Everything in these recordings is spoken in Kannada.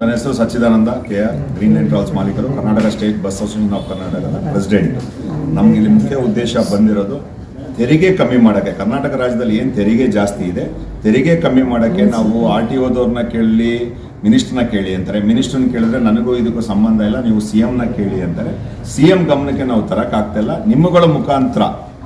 ನನ್ನ ಹೆಸರು Sachidananda K R green line travels ಮಾಲೀಕರು, Karnataka state bus association of ಕರ್ನಾಟಕದ ಪ್ರೆಸಿಡೆಂಟ್ ನಮ್ಗೆ ಇಲ್ಲಿ ಮುಖ್ಯ ಉದ್ದೇಶ ಬಂದಿರೋದು ತೆರಿಗೆ ಕಮ್ಮಿ ಮಾಡೋಕ್ಕೆ. ಕರ್ನಾಟಕ ರಾಜ್ಯದಲ್ಲಿ ಏನು ತೆರಿಗೆ ಜಾಸ್ತಿ ಇದೆ, ತೆರಿಗೆ ಕಮ್ಮಿ ಮಾಡೋಕ್ಕೆ ನಾವು ಆರ್ ಟಿ ಓದವ್ರನ್ನ ಕೇಳಿ, ಮಿನಿಸ್ಟರ್ನ ಕೇಳಿ ಅಂತಾರೆ. ಮಿನಿಸ್ಟರ್ನ ಕೇಳಿದ್ರೆ ನನಗೂ ಇದಕ್ಕೂ ಸಂಬಂಧ ಇಲ್ಲ, ನೀವು ಸಿ ಎಮ್ನ ಕೇಳಿ ಅಂತಾರೆ. ಸಿ ಎಂ ಗಮನಕ್ಕೆ ನಾವು ತರಕ್ಕಾಗ್ತಿಲ್ಲ ನಿಮ್ಮಗಳ ಮುಖಾಂತರ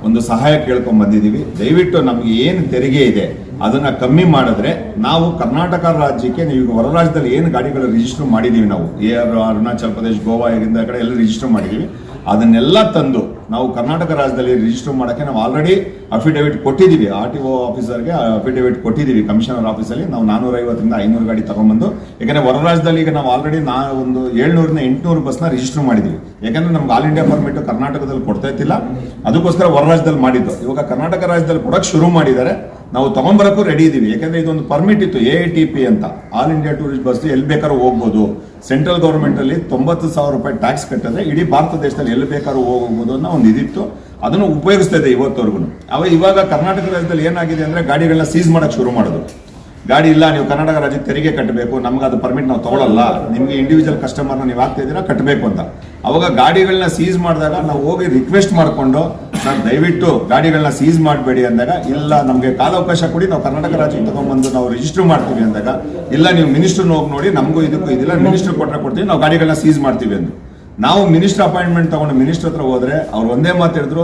ಒಂದು ಸಹಾಯ ಕೇಳ್ಕೊಂಡ್ ಬಂದಿದ್ದೀವಿ. ದಯವಿಟ್ಟು ನಮಗೆ ಏನು ತೆರಿಗೆ ಇದೆ, ಅದನ್ನ ಕಮ್ಮಿ ಮಾಡಿದ್ರೆ ನಾವು ಕರ್ನಾಟಕ ರಾಜ್ಯಕ್ಕೆ ನೀವು ಹೊರ ರಾಜ್ಯದಲ್ಲಿ ಏನು ಗಾಡಿಗಳು ರಿಜಿಸ್ಟರ್ ಮಾಡಿದ್ದೀವಿ ನಾವು. ಆರ್ ಅರುಣಾಚಲ್ ಪ್ರದೇಶ್, ಗೋವಾ ಇಂದ ಕಡೆ ಎಲ್ಲ ರಿಜಿಸ್ಟರ್ ಮಾಡಿದೀವಿ. ಅದನ್ನೆಲ್ಲ ತಂದು ನಾವು ಕರ್ನಾಟಕ ರಾಜ್ಯದಲ್ಲಿ ರಿಜಿಸ್ಟರ್ ಮಾಡೋಕ್ಕೆ ನಾವು ಆಲ್ರೆಡಿ ಅಫಿಡೇವಿಟ್ ಕೊಟ್ಟಿದ್ದೀವಿ. ಆರ್ ಟಿ ಒ ಆಫೀಸರ್ಗೆ ಅಫಿಡೇವಿಟ್ ಕೊಟ್ಟಿದ್ದೀವಿ. ಕಮಿಷನರ್ ಆಫೀಸಲ್ಲಿ ನಾವು ನಾನೂರ ಐವತ್ತರಿಂದ ಐನೂರು ಗಾಡಿ ತಗೊಂಡ್ಬಂದು. ಯಾಕಂದರೆ ಹೊರ ರಾಜ್ಯದಲ್ಲಿ ಈಗ ನಾವು ಆಲ್ರೆಡಿ ನಾ ಒಂದು ಏಳ್ನೂರಿಂದ ಎಂಟುನೂರು ಬಸ್ನ ರಿಜಿಸ್ಟರ್ ಮಾಡಿದ್ದೀವಿ. ಯಾಕಂದರೆ ನಮ್ಗೆ ಆಲ್ ಇಂಡಿಯಾ ಪರ್ಮಿಟ್ ಕರ್ನಾಟಕದಲ್ಲಿ ಕೊಡ್ತಾ ಇತ್ತಿಲ್ಲ ಅದಕ್ಕೋಸ್ಕರ ಹೊರ ರಾಜ್ಯದಲ್ಲಿ ಮಾಡಿದ್ದು. ಇವಾಗ ಕರ್ನಾಟಕ ರಾಜ್ಯದಲ್ಲಿ ಕೊಡೋಕ್ಕೆ ಶುರು ಮಾಡಿದ್ದಾರೆ. ನಾವು ತಗೊಂಬರಕ್ಕೂ ರೆಡಿ ಇದೀವಿ. ಯಾಕಂದ್ರೆ ಇದೊಂದು ಪರ್ಮಿಟ್ ಇತ್ತು ಎ ಟಿ ಪಿ ಅಂತ. ಆಲ್ ಇಂಡಿಯಾ ಟೂರಿಸ್ಟ್ ಬಸ್ ಎಲ್ಲಿ ಬೇಕಾದ್ರೂ ಹೋಗ್ಬೋದು. ಸೆಂಟ್ರಲ್ ಗೌರ್ಮೆಂಟಲ್ಲಿ ತೊಂಬತ್ತು ಸಾವಿರ ರೂಪಾಯಿ ಟ್ಯಾಕ್ಸ್ ಕಟ್ಟಿದ್ರೆ ಇಡೀ ಭಾರತ ದೇಶದಲ್ಲಿ ಎಲ್ಲಿ ಬೇಕಾದ್ರೂ ಹೋಗ್ಬೋದು ಅನ್ನೋ ಒಂದು ಇದಿತ್ತು. ಅದನ್ನು ಉಪಯೋಗಿಸ್ತಾ ಇದೆ ಇವತ್ತವರೆಗೂ. ಅವ ಇವಾಗ ಕರ್ನಾಟಕ ರಾಜ್ಯದಲ್ಲಿ ಏನಾಗಿದೆ ಅಂದ್ರೆ ಗಾಡಿಗಳನ್ನ ಸೀಸ್ ಮಾಡಕ್ ಶುರು ಮಾಡೋದು. ಗಾಡಿ ಇಲ್ಲ, ನೀವು ಕರ್ನಾಟಕ ರಾಜ್ಯಕ್ಕೆ ತೆರಿಗೆ ಕಟ್ಟಬೇಕು, ನಮ್ಗೆ ಅದು ಪರ್ಮಿಟ್ ನಾವು ತಗೊಳ್ಳಲ್ಲ ನಿಮಗೆ ಇಂಡಿವಿಜುವಲ್ ಕಸ್ಟಮರ್ನ ನೀವು ಆಗ್ತಾ ಕಟ್ಟಬೇಕು ಅಂತ. ಅವಾಗ ಗಾಡಿಗಳನ್ನ ಸೀಸ್ ಮಾಡಿದಾಗ ನಾವು ಹೋಗಿ ರಿಕ್ವೆಸ್ಟ್ ಮಾಡಿಕೊಂಡು ಸರ್, ದಯವಿಟ್ಟು ಗಾಡಿಗಳನ್ನ ಸೀಸ್ ಮಾಡಬೇಡಿ ಅಂದಾಗ, ಇಲ್ಲ ನಮಗೆ ಕಾಲಾವಕಾಶ ಕೊಡಿ, ನಾವು ಕರ್ನಾಟಕ ರಾಜ್ಯಕ್ಕೆ ತಗೊಂಡ್ಬಂದು ನಾವು ರಿಜಿಸ್ಟರ್ ಮಾಡ್ತೀವಿ ಅಂದಾಗ, ಇಲ್ಲ ನೀವು ಮಿನಿಸ್ಟರ್ನ ಹೋಗಿ ನೋಡಿ, ನಮಗೂ ಇದಕ್ಕೂ ಇದಿಲ್ಲ ಮಿನಿಸ್ಟರ್ ಕೊಟ್ಟರೆ ಕೊಡ್ತೀವಿ, ನಾವು ಗಾಡಿಗಳನ್ನ ಸೀಸ್ ಮಾಡ್ತೀವಿ ಅಂದ್ರು. ನಾವು ಮಿನಿಸ್ಟರ್ ಅಪಾಯಿಂಟ್ಮೆಂಟ್ ತಗೊಂಡು ಮಿನಿಸ್ಟರ್ ಹತ್ರ ಹೋದ್ರೆ, ಅವ್ರು ಒಂದೇ ಮಾತು ಹೇಳಿದ್ರು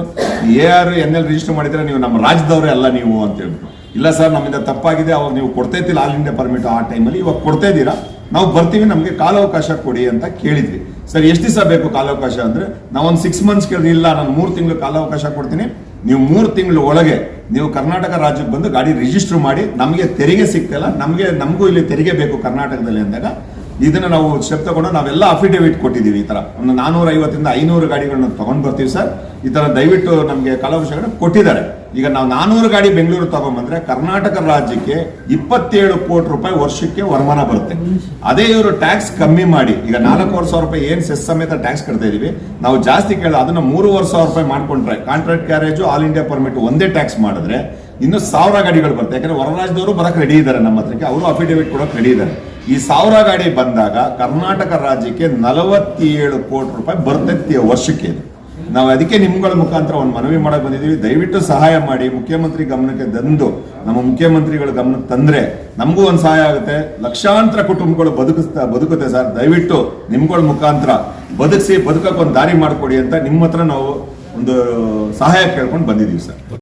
A R N L register ಮಾಡಿದ್ರೆ ನೀವು ನಮ್ಮ ರಾಜ್ಯದವರೇ ಅಲ್ಲ ನೀವು ಅಂತ ಹೇಳ್ಬಿಟ್ಟು ಇಲ್ಲ ಸರ್, ನಮ್ಮಿಂದ ತಪ್ಪಾಗಿದೆ, ಅವಾಗ ನೀವು ಕೊಡ್ತೈತಿಲ್ಲ ಆಲ್ ಇಂಡಿಯಾ ಪರ್ಮಿಟ್ ಆ ಟೈಮಲ್ಲಿ ಇವಾಗ ಕೊಡ್ತಾ ಇದ್ದೀರಾ, ನಾವು ಬರ್ತೀವಿ, ನಮಗೆ ಕಾಲಾವಕಾಶ ಕೊಡಿ ಅಂತ ಕೇಳಿದ್ವಿ. ಸರ್, ಎಷ್ಟು ದಿವಸ ಬೇಕು ಕಾಲಾವಕಾಶ ಅಂದ್ರೆ? ನಾವೊಂದು ಸಿಕ್ಸ್ ಮಂತ್ಸ್ ಕೇಳಿದ್ರೆ ಇಲ್ಲ, ನಾನು ಮೂರು ತಿಂಗಳು ಕಾಲಾವಕಾಶ ಕೊಡ್ತೀನಿ. ನೀವು ಮೂರು ತಿಂಗಳು ಒಳಗೆ ನೀವು ಕರ್ನಾಟಕ ರಾಜ್ಯಕ್ಕೆ ಬಂದು ಗಾಡಿ ರಿಜಿಸ್ಟರ್ ಮಾಡಿ, ನಮಗೆ ತೆರಿಗೆ ಸಿಗ್ತಲ್ಲ ನಮಗೆ, ನಮಗೂ ಇಲ್ಲಿ ತೆರಿಗೆ ಬೇಕು ಕರ್ನಾಟಕದಲ್ಲಿ ಅಂದಾಗ. ಇದನ್ನ ನಾವು ಸ್ಟೆಪ್ ತಗೊಂಡು ನಾವೆಲ್ಲ ಅಫಿಡೇವಿಟ್ ಕೊಟ್ಟಿದ್ದೀವಿ ಈ ತರ. ಒಂದು ನಾನೂರ ಐವತ್ತರಿಂದ ಐನೂರು ಗಾಡಿಗಳನ್ನ ತಗೊಂಡ್ ಬರ್ತೀವಿ ಸರ್. ಈ ತರ ದಯವಿಟ್ಟು ನಮಗೆ ಕಲಾವಶಗಳನ್ನ ಕೊಟ್ಟಿದ್ದಾರೆ. ಈಗ ನಾವು ನಾನೂರು ಗಾಡಿ ಬೆಂಗಳೂರು ತಗೊಂಡ್ಬಂದ್ರೆ ಕರ್ನಾಟಕ ರಾಜ್ಯಕ್ಕೆ ಇಪ್ಪತ್ತೇಳು ಕೋಟಿ ರೂಪಾಯಿ ವರ್ಷಕ್ಕೆ ವರಮಾನ ಬರುತ್ತೆ. ಅದೇ ಇವರು ಟ್ಯಾಕ್ಸ್ ಕಮ್ಮಿ ಮಾಡಿ, ಈಗ ನಾಲ್ಕೂವರೆ ಸಾವಿರ ರೂಪಾಯಿ ಏನ್ ಸೆಸ್ ಸಮೇತ ಟ್ಯಾಕ್ಸ್ ಕಟ್ತಾ ಇದೀವಿ, ನಾವು ಜಾಸ್ತಿ ಕೇಳ ಅದನ್ನ ಮೂರುವರೆ ಸಾವಿರ ರೂಪಾಯಿ ಮಾಡ್ಕೊಂಡ್ರೆ contract carriage all India permit ಒಂದೇ ಟ್ಯಾಕ್ಸ್ ಮಾಡಿದ್ರೆ ಇನ್ನು ಸಾವಿರ ಗಾಡಿಗಳು ಬರುತ್ತೆ. ಯಾಕಂದ್ರೆ ಹೊರರಾಜ್ಯದವರು ಬರಕ್ಕೆ ಬರಕ್ ರೆಡಿ ಇದ್ದಾರೆ ನಮ್ಮ ಹತ್ರಕ್ಕೆ. ಅವರು ಅಫಿಡೇವಿಟ್ ಕೊಡಕ್ ರೆಡಿ ಇದ್ದಾರೆ ಈ ಸಾವಿರ ಗಾಡಿ ಬಂದಾಗ ಕರ್ನಾಟಕ ರಾಜ್ಯಕ್ಕೆ ನಲವತ್ತೇಳು ಕೋಟಿ ರೂಪಾಯಿ ಬರ್ತೈತಿ ವರ್ಷಕ್ಕೆ ನಾವು ಅದಕ್ಕೆ ನಿಮ್ಗಳ ಮುಖಾಂತರ ಒಂದು ಮನವಿ ಮಾಡಕ್ ಬಂದಿದ್ದೀವಿ ದಯವಿಟ್ಟು ಸಹಾಯ ಮಾಡಿ. ಮುಖ್ಯಮಂತ್ರಿ ಗಮನಕ್ಕೆ ತಂದು, ನಮ್ಮ ಮುಖ್ಯಮಂತ್ರಿಗಳ ಗಮನಕ್ಕೆ ತಂದ್ರೆ ನಮಗೂ ಒಂದು ಸಹಾಯ ಆಗುತ್ತೆ. ಲಕ್ಷಾಂತರ ಕುಟುಂಬಗಳು ಬದುಕಿಸ್ತಾ, ಬದುಕುತ್ತೆ ಸರ್. ದಯವಿಟ್ಟು ನಿಮ್ಗಳ ಮುಖಾಂತರ ಬದುಕಿಸಿ ಬದುಕಕ್ಕೆ ಒಂದು ದಾರಿ ಮಾಡಿಕೊಡಿ ಅಂತ ನಿಮ್ಮ ಹತ್ರ ನಾವು ಒಂದು ಸಹಾಯ ಕೇಳ್ಕೊಂಡು ಬಂದಿದ್ದೀವಿ ಸರ್.